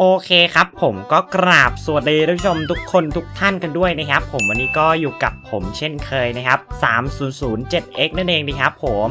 โอเคครับผมก็กราบสวัสดีท่านผู้ชมทุกคนทุกท่านกันด้วยนะครับ ผมวันนี้ก็อยู่กับผมเช่นเคยนะครับ 3007x นั่นเองนะครับผม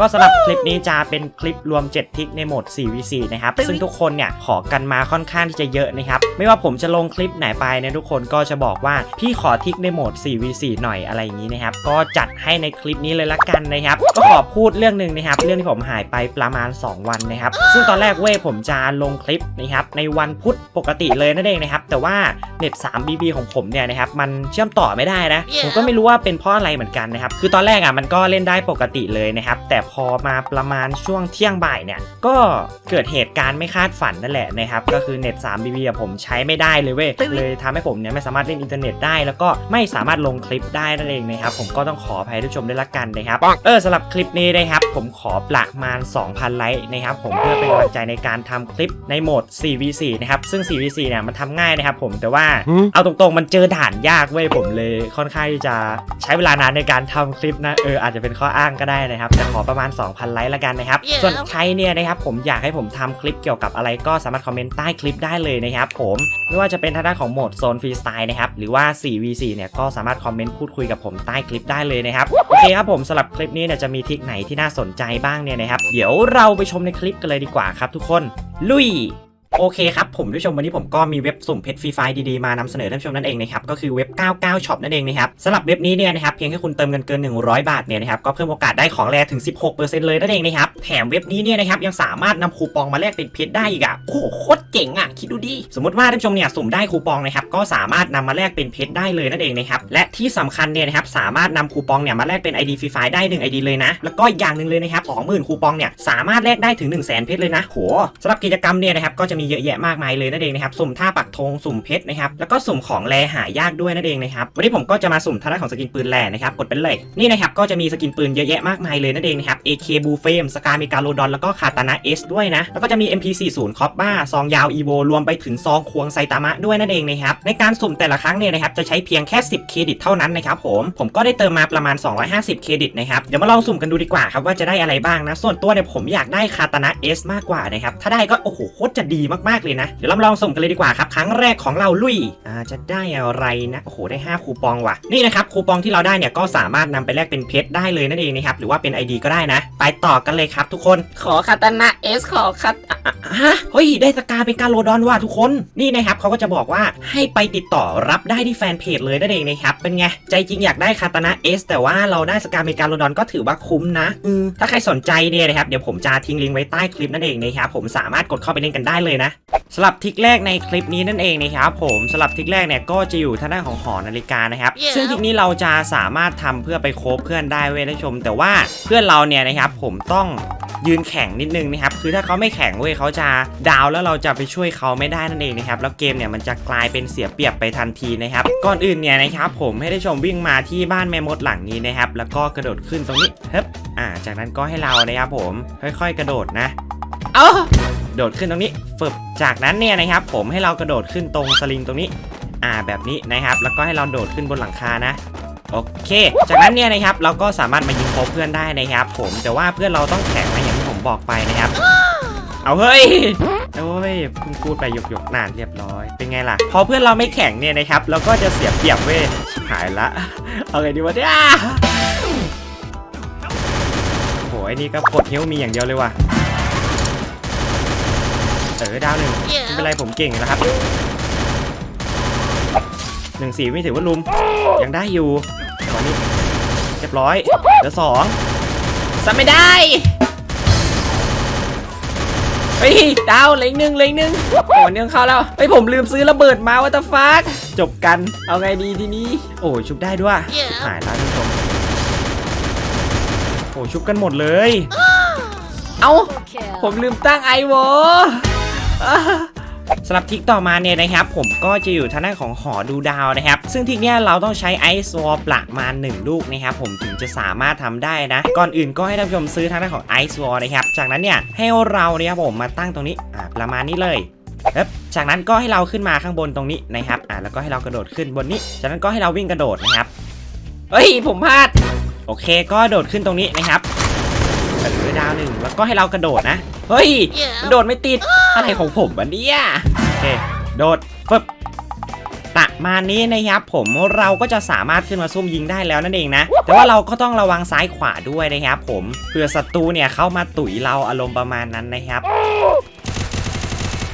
ก็สำหรับคลิปนี้จะเป็นคลิปรวม 7 ทิกในโหมด 4v4 นะครับ ซึ่งทุกคนเนี่ยขอกันมาค่อนข้างที่จะเยอะนะครับ ไม่ว่าผมจะลงคลิปไหนไปเนี่ยทุกคนก็จะบอกว่าพี่ขอทิกในโหมด 4v4 หน่อยอะไรอย่างนี้นะครับ ก็จัดให้ในคลิปนี้เลยละกันนะครับ ก็ขอพูดเรื่องหนึ่งนะครับ เรื่องที่ผมหายไปประมาณ 2 วันนะครับ ซึ่งตอนแรกเว้ยผมจะลงคลิปนะครับในวันพุธปกติเลยนั่นเองนะครับ แต่ว่าเน็ต 3BB ของผมเนี่ยนะครับมันเชื่อมต่อไม่ได้นะ ผมก็ไม่รู้ว่าเป็นเพราะอะไรเหมือนกันนะครับ คือตอนแรกอะมันก็เล่นได้ปกติเลยนะครับ แต่พอมาประมาณช่วงเที่ยงบ่ายเนี่ย ก็เกิดเหตุการณ์ไม่คาดฝันนั่นแหละนะครับ ก็คือเน็ต 3BB อะผมใช้ไม่ได้เลยเว้ย เลยทำให้ผมเนี่ยไม่สามารถเล่นอินเทอร์เน็ตได้ แล้วก็ไม่สามารถลงคลิปได้นั่นเองนะครับ ผมก็ต้องขออภัยท่านผู้ชมด้วยละกันนะครับ เออสำหรับคลิปนี้นะครับ ผมขอประมาณ 2,000 ไลค์นะครับ ผมเพื่อเป็นกำลังใจในการทำคลิปในโหมด 4v4 นะครับ ซึ่ง 4v4 เนี่ยมันทำง่ายนะครับ ผมแต่ว่าเอาตรงๆมันเจอด่านยากเว้ยผมเลยค่อนข้างที่จะใช้เวลานานในการทำคลิปนะเอออาจจะเป็นข้ออ้างก็ได้นะครับแต่ขอประมาณ 2,000 ไลค์ละกันนะครับ Yeah. ส่วนใครเนี่ยนะครับผมอยากให้ผมทำคลิปเกี่ยวกับอะไรก็สามารถคอมเมนต์ใต้คลิปได้เลยนะครับผมไม่ว่าจะเป็นทางด้านของโหมดโซนฟรีสไตล์นะครับหรือว่า 4v4 เนี่ยก็สามารถคอมเมนต์พูดคุยกับผมใต้คลิปได้เลยนะครับโอเคครับผมสำหรับคลิปนี้เนี่ยจะมีทริคไหนที่น่าสนใจบ้างเนี่ยนะครับเดี๋ยวเราไปชมในคลิปกันเลยดีกว่าครับทุกคนลุย โอเคครับผมผู้ชมวันนี้ผมก็มีเว็บสุ่มเพชรฟรีไฟดีๆมานำเสนอท่านผู้ชมนั่นเองนะครับก็คือเว็บ 99ช็อปนั่นเองนะครับสำหรับเว็บนี้เนี่ยนะครับเพียงแค่คุณเติมเงินเกิน 100 บาทเนี่ยนะครับก็เพิ่มโอกาสได้ของแรถึง 16%เลยนั่นเองนะครับแถมเว็บนี้เนี่ยนะครับยังสามารถนำคูปองมาแลกเป็นเพชรได้อีกอะโอ้โหโคตรเจ๋งอะคิดดูดิสมมติว่าท่านผู้ชมเนี่ยสุ่มได้คูปองนะครับก็สามารถนำมาแลกเป็นเพชรได้เลยนั่นเองนะครับและที่สำคัญเนี่ยนะครับสามารถนำคูปองเนี่ยมาแลกเป็น ID ฟรีไฟได้1 ID เลยนะแล้วก็อย่างหนึ่งเลยนะครับ20,000คูปองเนี่ยสามารถแลกได้ถึง1 0 0 0 0เพชรเลยนะโหสำหรับกิจกรรมเนี่ยนะครับก็จะมีเยอะแยะมากมายเลยนั่นเองนะครับสุ่มท่าปักธงสุ่มเพชรนะครับแล้วก็สุ่มของแลหายากด้วยนั่นเองนะครับวันนี้ผมก็จะมาสุ่มท่าด้าของสกินปืนแลนะครับกดเป็นเลยนี่นะครับก็จะมีสกินปืนเยอะแยะมากมายเลยนั่นเองนะครับ AK บูเฟมสกาเมกาโลดอนแล้วก็คาตานะเอสด้วยนะแล้วก็จะมี MP40 คอปบ้าซองยาวอีโวรวมไปถึงซองควงไซตามะด้วยนั่นเองนะครับในการสุ่มแต่ละครั้งเนี่ยนะครับจะใช้เพียงแค่ 10 เครดิตเท่านั้นนะครับผมผมก็ได้เติมมาประมาณ 250 เครดิตนะครับเดี๋ยวมาลองสุ่มกันดูดีกว่าครับว่าจะได้อะไรบ้างนะส่วนตัวเนี่ยผมอยากได้คาตานะเอสมากกว่านะครับถ้าได้ก็โอ้โหโคตรจะดีมากๆเลยนะ เดี๋ยวเราลองสุ่มกันเลยดีกว่าครับ ครั้งแรกของเราลุยอ่าจะได้อะไรนะโอ้โหได้ 5 คูปองว่ะนี่นะครับคูปองที่เราได้เนี่ยก็สามารถนำไปแลกเป็นเพชรได้เลยนั่นเองนะครับหรือว่าเป็น ID ก็ได้นะ ไปต่อกันเลยครับทุกคนขอคาตานะเอสขอคาต ฮะ เฮ้ย ได้สกาเป็นการโลดอนว่ะทุกคน นี่นะครับเขาก็จะบอกว่าให้ไปติดต่อรับได้ที่แฟนเพจเลยนั่นเองนะครับ เป็นไง ใจจริงอยากได้คาตานะเอสแต่ว่าเราได้สกาเมกาโลดอนก็ถือว่าคุ้มนะอืมถ้าใครสนใจเนี่ยนะครับ เดี๋ยวผมจะทิ้งลิงก์ไว้ใต้คลิปนั่นเองนะครับผมสามารถกดเข้าไปเล่นกันได้เลยนะสำหรับทริกแรกในคลิปนี้นั่นเองนะครับผมสำหรับทริกแรกเนี่ยก็จะอยู่ทางด้านของหอนาฬิกานะครับ Yeah. ซึ่งทริกนี้เราจะสามารถทำเพื่อไปโคบเพื่อนได้เว้ยท่านผู้ชม แต่ว่าเพื่อนเราเนี่ยนะครับผมต้อง ยืนแข่งนิดนึงนะครับคือถ้าเขาไม่แข่งเว้ยเขาจะดาวแล้วเราจะไปช่วยเขาไม่ได้นั่นเองนะครับแล้วเกมเนี่ยมันจะกลายเป็นเสียเปรียบไปทันทีนะครับก่อนอื่นเนี่ยนะครับผมให้ได้ชมวิ่งมาที่บ้านแม่มดหลังนี้นะครับแล้วก็กระโดดขึ้นตรงนี้เฮ้บอ่า จากนั้นก็ให้เรานะครับผมค่อย ๆ กระโดดนะเอ้าโดดขึ้นตรงนี้ฝึบจากนั้นเนี่ยนะครับผมให้เรากระโดดขึ้นตรงสลิงตรงนี้ อ่าแบบนี้นะครับ แล้วก็ให้เราโดดขึ้นบนหลังคานะโอเค จากนั้นเนี่ยนะครับเราก็สามารถมายิงโคเพื่อนได้นะครับ ผมแต่ว่าเพื่อนเราต้องแข็งนะอย่าง ผมบอกไปนะครับ เอาเฮ้ยโอ้ยเพิ่งพูดไปหยกหยกๆนานเรียบร้อย เป็นไงล่ะ พอเพื่อนเราไม่แข็งเนี่ยนะครับเราก็จะเสียเปรียบเว้ยชิบหายละ เอาไงดีวะเนี่ยโอ้โหไอ้นี่ก็กดเฮลมีอย่างเดียวเลยว่ะเออดาวหนึ่งไม่เป็นไรผมเก่งอยู่แล้วครับหนึ่งสีไม่ถือว่าลุม ยังได้อยู่ตอนนี้เรียบร้อย เหลือสองซัไม่ได้ เฮ้ยดาวเหลยหนึ่งเหลยหนึ่งโอ้เนื่องเข้าแล้วเฮ้ยผมลืมซื้อระเบิดมาวัตฟักจบกันเอาไงดีทีนี้ โอ้ยชุบได้ด้วยหายแล้วท่านผู้ชมโอ้ยชุบกันหมดเลย เอ้าผมลืมตั้งไอโว สำหรับทิกต่อมาเนี่ยนะครับผมก็จะอยู่ทางด้านของหอดูดาวนะครับ ซึ่งทิกเนี้ยเราต้องใช้ไอซ์วอลประมาณ 1 ลูกนะครับผมถึงจะสามารถทำได้นะ ก่อนอื่นก็ให้ท่านผู้ชมซื้อทางด้านของไอซ์วอลนะครับ จากนั้นเนี่ยให้เราเนี่ยครับผมมาตั้งตรงนี้อ่าประมาณนี้เลยเจากนั้นก็ให้เราขึ้นมาข้างบนตรงนี้นะครับอ่าแล้วก็ให้เรากระโดดขึ้นบนนี้ จากนั้นก็ให้เราวิ่งกระโดดนะครับเฮ้ยผมพลาดโอเค ก็โดดขึ้นตรงนี้นะครับ เอออดาวหนึ่งแล้วก็ให้เรากระโดดนะ เฮ้ยมันโดดไม่ติด อะไรของผมวะเนี่ย โอเค โดดฟึบประมาณนี้นะครับผมเราก็จะสามารถขึ้นมาซุ่มยิงได้แล้วนั่นเองนะ แต่ว่าเราก็ต้องระวังซ้ายขวาด้วยนะครับผมเผื่อศัตรูเนี่ยเข้ามาตุ๋ยเราอารมณ์ประมาณนั้นนะครับ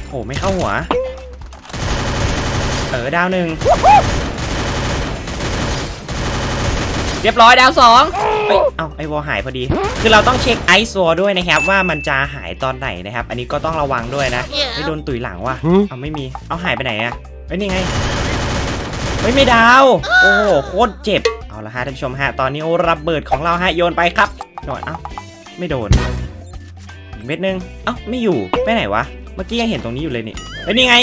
โอ้ไม่เข้าหัว เออดาวหนึ่ง เรียบร้อยดาวสองเอ้ยเอาไอวอลหายพอดี คือเราต้องเช็คไอซ์วอลด้วยนะครับ ว่ามันจะหายตอนไหนนะครับ อันนี้ก็ต้องระวังด้วยนะ ไม่โดนตุยหลังว่ะเอาไม่มี เอาหายไปไหนอะเอ้ยนี่ไงเฮ้ยไม่ดาว โอ้โหโคตรเจ็บ เอาละฮะท่านผู้ชมฮะ ตอนนี้โอ้ระเบิดของเราฮะโยนไปครับโดนเอ้าไม่โดนอีกเม็ดนึง เอ้าไม่อยู่ไปไหนวะ เมื่อกี้ยังเห็นตรงนี้อยู่เลยนี่เอ้ยนี่ไง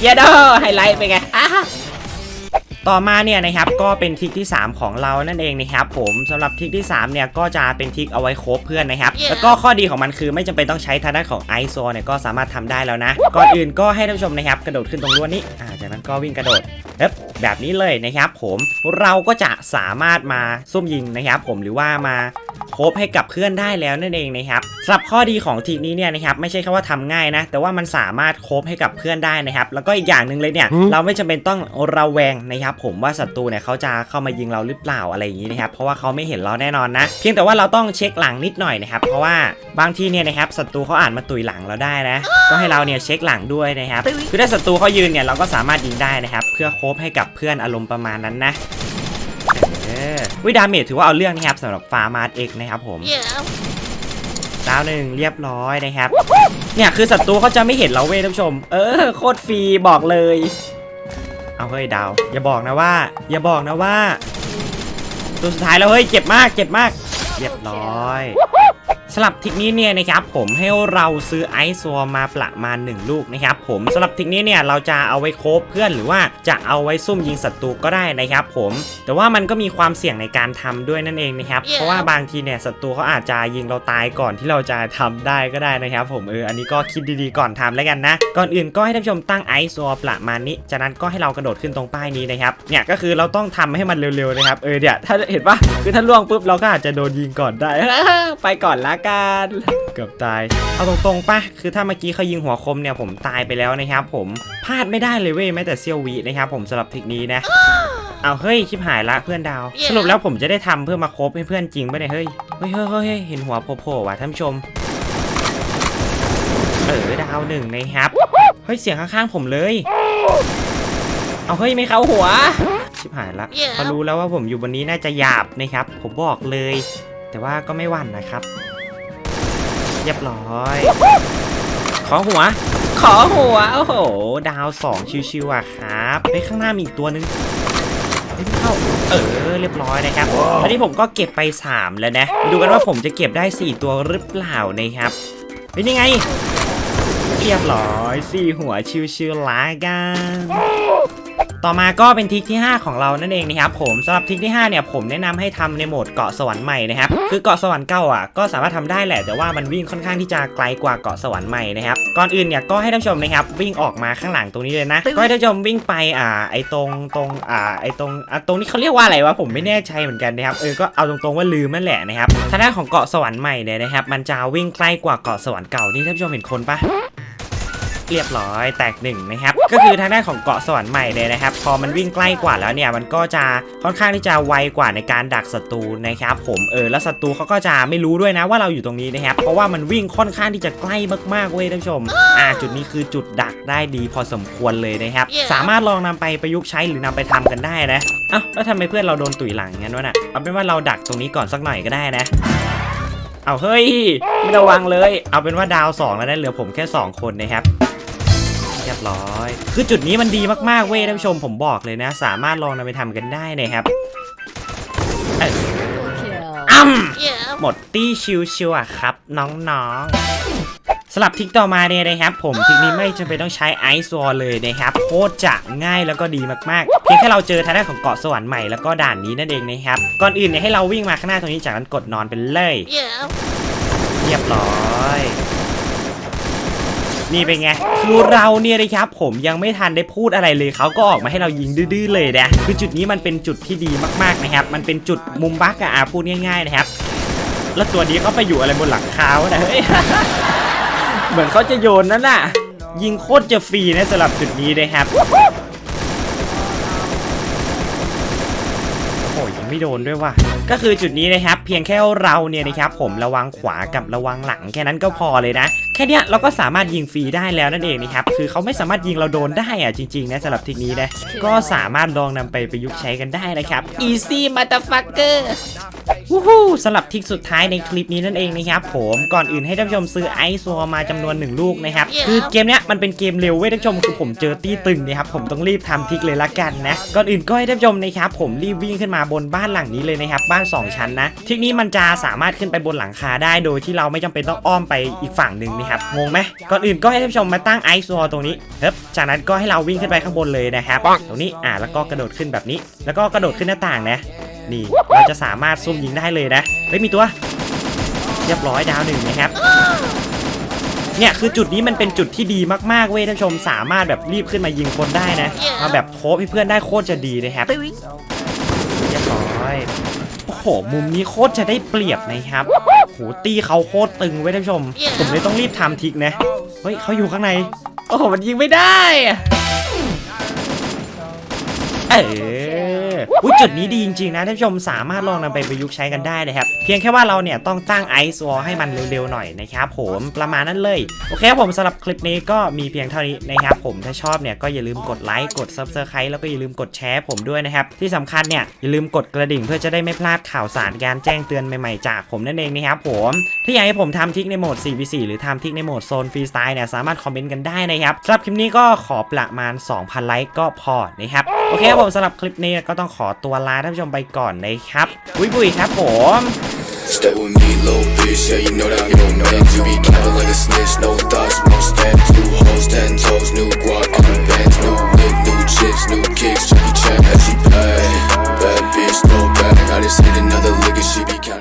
เยดอไฮไลท์ไปนไงอะ ต่อมาเนี่ยนะครับก็เป็นทริกที่ 3 ของเรานั่นเองนะครับผมสำหรับทริกที่3เนี่ยก็จะเป็นทริกเอาไว้โคบเพื่อนนะครับ Yeah. แล้วก็ข้อดีของมันคือไม่จำเป็นต้องใช้ทางด้านของไอโซเนี่ยก็สามารถทำได้แล้วนะ ก่อนอื่นก็ให้ท่านผู้ชมนะครับกระโดดขึ้นตรงรั้วนี้อ่า จากนั้นก็วิ่งกระโดดเอ๊บแบบนี้เลยนะครับผมเราก็จะสามารถมาซุ่มยิงนะครับผมหรือว่ามาโคบให้กับเพื่อนได้แล้วนั่นเองนะครับสำหรับข้อดีของทริกนี้เนี่ยนะครับไม่ใช่แค่ว่าทำง่ายนะแต่ว่ามันสามารถโคบให้กับเพื่อนได้นะครับแล้วก็อีกอย่างหนึ่งเลยเนี่ยเราไม่จำเป็นต้องระแวงนะครับผมว่าศัตรูเนี่ยเขาจะเข้ามายิงเราหรือเปล่าอะไรอย่างนี้นะครับเพราะว่าเขาไม่เห็นเราแน่นอนนะ เพียงแต่ว่าเราต้องเช็คหลังนิดหน่อยนะครับเพราะว่าบางทีเนี่ยนะครับศัตรูเขาอ่านมาตุยหลังเราได้นะ ก็ให้เราเนี่ยเช็คหลังด้วยนะครับคือถ้าศัตรูเขายืนเนี่ยเราก็สามารถยิงได้นะครับ เพื่อโคบให้กับเพื่อนอารมณ์ประมาณนั้นนะเออวิดาเมจถือว่าเอาเรื่องนะครับสำหรับฟาร์มาร์เอ็กนะครับผมดาวหนึ่งเรียบร้อยนะครับ เนี่ยคือศัตรูเขาจะไม่เห็นเราเว้ยท่านผู้ชม เออโคตรฟรีบอกเลย เอาเฮ้ยดาว อย่าบอกนะว่า อย่าบอกนะว่า ตัวสุดท้ายแล้วเฮ้ยเจ็บมากเจ็บมาก เรียบร้อย สำหรับทริกนี้เนี่ยนะครับผมให้เราซื้อไอซ์ซัวมาประมาณ 1 ลูกนะครับผมสำหรับทริกนี้เนี่ยเราจะเอาไว้โคบเพื่อนหรือว่าจะเอาไว้ซุ่มยิงศัตรูก็ได้นะครับผมแต่ว่ามันก็มีความเสี่ยงในการทำด้วยนั่นเองนะครับ Yeah. เพราะว่าบางทีเนี่ยศัตรูเขาอาจจะยิงเราตายก่อนที่เราจะทำได้ก็ได้นะครับ ผมเอออันนี้ก็คิดดีๆก่อนทำแล้วกันนะก่อนอื่นก็ให้ท่านผู้ชมตั้งไอซ์ซัวประมาณนี้ จากนั้นก็ให้เรากระโดดขึ้นตรงป้ายนี้นะครับเนี่ยก็คือเราต้องทำให้มันเร็วๆนะครับเออเนี่ยถ้าเห็นปะคือถ้าล่วงปุ๊บเราก็อาจจะโดนยิงก่อนได้ไปก่อนละกันเกือบตาย เอาตรงๆปะคือถ้าเมื่อกี้เขายิงหัวคมเนี่ยผมตายไปแล้วนะครับผมพลาดไม่ได้เลยเว้ยแม้แต่เซียววินะครับผมสำหรับเทคนี้นะเอาเฮ้ยชิบหายละเพื่อนดาว Yeah. สรุปแล้วผมจะได้ทำเพื่อมาคบให้เพื่อนจริงปะเนี่ยเฮ้ยเฮ้ยเฮ้ยเฮ้ยเฮ้ยเห็นหัวโผล่ๆว่ะท่านผู้ชมเออดาวหนึ่งนะครับเฮ้ยเสียงข้างๆผมเลย เอาเฮ้ยไม่เข้าหัว ชิบหายละ Yeah. เขารู้แล้วว่าผมอยู่บนนี้น่าจะหยาบนะครับ ผมบอกเลย แต่ว่าก็ไม่หวั่นนะครับ เรียบร้อย ขอหัว ขอหัว โอ้โห ดาวสองชิวๆอะครับเฮ้ยข้างหน้ามีอีกตัวนึงเฮ้ยไม่เข้าเออเรียบร้อยนะครับอันนี้ผมก็เก็บไป 3 แล้วนะมาดูกันว่าผมจะเก็บได้ 4 ตัวหรือเปล่านะครับเฮ้ยนี่ไง เรียบร้อยสี่หัวชิวๆลากัน ต่อมาก็เป็นทริกที่ 5 ของเรานั่นเองนะครับผมสำหรับทริกที่5เนี่ยผมแนะนำให้ทำในโหมดเกาะสวรรค์ใหม่นะครับคือเกาะสวรรค์เก่าอะก็สามารถทำได้แหละแต่ว่ามันวิ่งค่อนข้างที่จะไกลกว่าเกาะสวรรค์ใหม่นะครับก่อนอื่นเนี่ยก็ให้ท่านผู้ชมนะครับวิ่งออกมาข้างหลังตรงนี้เลยนะก็ให้ท่านผู้ชมวิ่งไปอ่าไอตรงตรงอ่าไอตรงอ่าตรงนี้เขาเรียกว่าอะไรวะผมไม่แน่ใจเหมือนกันนะครับเออก็เอาตรงๆว่าลืมนั่นแหละนะครับทางด้านของเกาะสวรรค์ใหม่เนี่ยนะครับมันจะวิ่งใกล้กว่าเกาะสวรรค์เก่านี่ท่านผู้ชมเห็นคนปะ เรียบร้อยแตกหนึ่งนะครับก็คือทางด้านของเกาะสวรรค์ใหม่เลยนะครับ พอมันวิ่งใกล้กว่าแล้วเนี่ยมันก็จะค่อนข้างที่จะไวกว่าในการดักศัตรูนะครับผมเออแล้วศัตรูเขาก็จะไม่รู้ด้วยนะว่าเราอยู่ตรงนี้นะครับเพราะว่ามันวิ่งค่อนข้างที่จะใกล้มากๆเว้ยท่านผู้ชมอ่าจุดนี้คือจุดดักได้ดีพอสมควรเลยนะครับ Yeah. สามารถลองนำไปประยุกต์ใช้หรือนำไปทำกันได้นะเอ้าแล้วทำไมเพื่อนเราโดนตุ๋ยหลังงั้นวะน่ะเอาเป็นว่าเราดักตรงนี้ก่อนสักหน่อยก็ได้นะเอาเฮ้ย ไม่ระวังเลย เอาเป็นว่าดาวสองแล้วนะเหลือผมแค่สองคนนะครับ เรียบร้อย คือจุดนี้มันดีมากๆเว้ยท่านผู้ชมผมบอกเลยนะ สามารถลองนำไปทำกันได้นะครับเอ้ยอ้ำหมดตี้ชิวๆอะครับ น้องๆสลับทริกต่อมาเนี่ยนะครับผมทริกนี้ไม่จำเป็นต้องใช้ไอซ์วอลเลยนะครับโคตรจะง่ายแล้วก็ดีมากๆ เพียงแค่เราเจอทางด้านของเกาะสวรรค์ใหม่แล้วก็ด่านนี้นั่นเองนะครับ ก่อนอื่นเนี่ยให้เราวิ่งมาข้างหน้าตรงนี้จากนั้นกดนอนไปเลย เรียบร้อย นี่เป็นไงคือเราเนี่ยนะครับผมยังไม่ทันได้พูดอะไรเลยเขาก็ออกมาให้เรายิงดื้อๆเลยนะคือจุดนี้มันเป็นจุดที่ดีมากๆนะครับ มันเป็นจุดมุมบักอะอะพูดง่ายๆนะครับ แล้วตัวนี้เขาไปอยู่อะไรบนหลังคาวะเนะเฮ้ยเหมือนเขาจะโยนนั่นน่ะ ยิงโคตรจะฟรีนะสำหรับจุดนี้นะครับโอ้ยยังไม่โดนด้วยว่ะก็คือจุดนี้นะครับ เพียงแค่เราเนี่ยนะครับผมระวังขวากับระวังหลังแค่นั้นก็พอเลยนะ แค่เนี้ยเราก็สามารถยิงฟรีได้แล้วนั่นเองนะครับคือเขาไม่สามารถยิงเราโดนได้อะจริงๆนะสำหรับเทคนิคนะก็สามารถลองนำไปประยุกต์ใช้กันได้นะครับ easy motherfucker วู้ฮู้สำหรับทริกสุดท้ายในคลิปนี้นั่นเองนะครับผมก่อนอื่นให้ท่านผู้ชมซื้อไอซ์วอมาจำนวนหนึ่งลูกนะครับคือเกมเนี้ยมันเป็นเกมเร็วเว้ยท่านผู้ชมคือผมเจอตี้ตึงนะครับผมต้องรีบทำทริกเลยละกันนะก่อนอื่นก็ให้ท่านผู้ชมนะครับผมรีบวิ่งขึ้นมาบนบ้านหลังนี้เลยนะครับบ้าน 2 ชั้นนะทริกนี้มันจะสามารถขึ้นไปบนหลังคาได้โดยที่เราไม่จำเป็นต้องอ้อมไปอีกฝั่งหนึ่งนะครับงงไหมก่อนอื่นก็ให้ท่านผู้ชมมาตั้งไอซ์วอตรงนี้เฮ้ยจากนั้นก็ให้เราวิ่งขึ้นไปข้างบนเลยนะครับตรงนี้อ่าแล้วก็กระโดดขึ้นแบบนี้ แล้วก็กระโดดขึ้นหน้าต่างนะนี่เราจะสามารถซุ่มยิงได้เลยนะเฮ้ยมีตัว เรียบร้อยดาวหนึ่งนะครับเนี่ยคือจุดนี้มันเป็นจุดที่ดีมากๆเว้ยท่านผู้ชมสามารถแบบรีบขึ้นมายิงคนได้นะมาแบบโคบให้เพื่อนได้โคตรจะดีนะครับเรียบร้อยโอ้โหมุมนี้โคตรจะได้เปรียบนะครับ โหตีเขาโคตรตึงเว้ยท่านผู้ชม ผมเลยต้องรีบทำทิกนะ เฮ้ยเขาอยู่ข้างใน โอ้โห มันยิงไม่ได้อะเออ อุ๊ยจุดนี้ดีจริงๆนะท่านผู้ชมสามารถลองนำไปประยุกต์ใช้กันได้นะครับ เพียงแค่ว่าเราเนี่ยต้องตั้งไอซ์วอลให้มันเร็วๆหน่อยนะครับผมประมาณนั้นเลย โอเคครับผมสำหรับคลิปนี้ก็มีเพียงเท่านี้นะครับผมถ้าชอบเนี่ยก็อย่าลืมกดไลค์กด Subscribe แล้วก็อย่าลืมกดแชร์ผมด้วยนะครับที่สำคัญเนี่ยอย่าลืมกดกระดิ่งเพื่อจะได้ไม่พลาดข่าวสารการแจ้งเตือนใหม่ๆจากผมนั่นเองนะครับผมถ้าอยากให้ผมทำทิกในโหมด 4v4 หรือทำทิกในโหมดโซนฟรีสไตล์เนี่ยสามารถคอมเมนต์กันได้นะครับสำหรับคลิปนี้ก็ขอประมาณ 2,000 ไลค์ก็พอนะครับโอเคผมสำหรับคลิปนี้ก็ต้องขอตัวลาท่านผู้ชมไปก่อนนะครับบุยบุยครับผม Stay with me, little bitch. Yeah, you know that I'm your man. You be capping like a snitch, no thoughts, no stamps. New hoes, ten toes, new guac on the bands, new whip, new chips, new kicks. Jackie Chan, as she pay. Bad bitch, no bag. I just hit another lick and she be counting